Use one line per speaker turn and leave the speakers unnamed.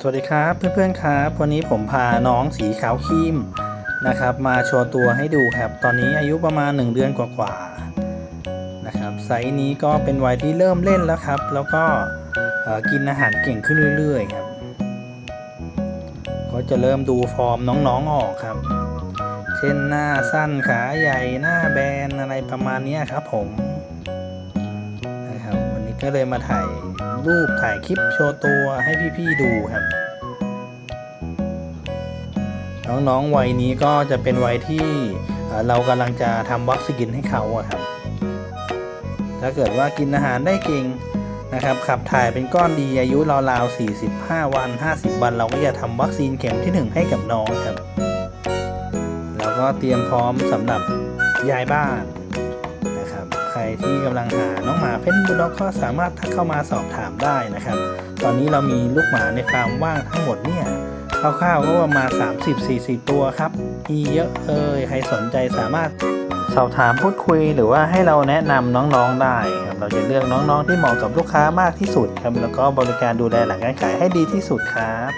สวัสดีครับเพื่อนๆครับ วันนี้ผมพาน้องสีขาวครีมนะครับ มาโชว์ตัวให้ดูครับ ตอนนี้อายุประมาณ 1 เดือนกว่าๆนะครับไซส์นี้ก็เป็นวัยที่เริ่มเล่นแล้วครับ แล้วก็กินอาหารเก่งขึ้นเรื่อยๆครับก็จะเริ่มดูฟอร์มน้องๆออกครับ เช่นหน้าสั้นขาใหญ่หน้าแบนอะไรประมาณนี้ครับผม ก็เลยมาถ่ายรูปถ่ายคลิปโชว์ตัวให้พี่ๆดูครับ น้องๆวัยนี้ก็จะเป็นวัยที่เรากำลังจะทำวัคซีนให้เขาครับ ถ้าเกิดว่ากินอาหารได้เก่งนะครับขับถ่ายเป็นก้อนดีอายุราวๆ45 วัน 50 วัน เราก็จะทำวัคซีนเข็มที่ 1 ให้กับน้องครับ แล้วก็เตรียมพร้อมสำหรับยายบ้าน ใครที่กำลังหาน้องหมาเพนบูลด็อกก็สามารถทักเข้ามาสอบถามได้นะครับ ตอนนี้เรามีลูกหมาในฟาร์มว่างทั้งหมดเนี่ยคร่าวๆก็ประมาณ 30-40 ตัวครับ มีเยอะเลยใครสนใจสามารถสอบถามพูดคุยหรือว่าให้เราแนะนำน้องๆได้ครับเราจะเลือกน้องๆที่เหมาะกับลูกค้ามากที่สุดครับแล้วก็บริการดูแลหลังการขายให้ดีที่สุดครับ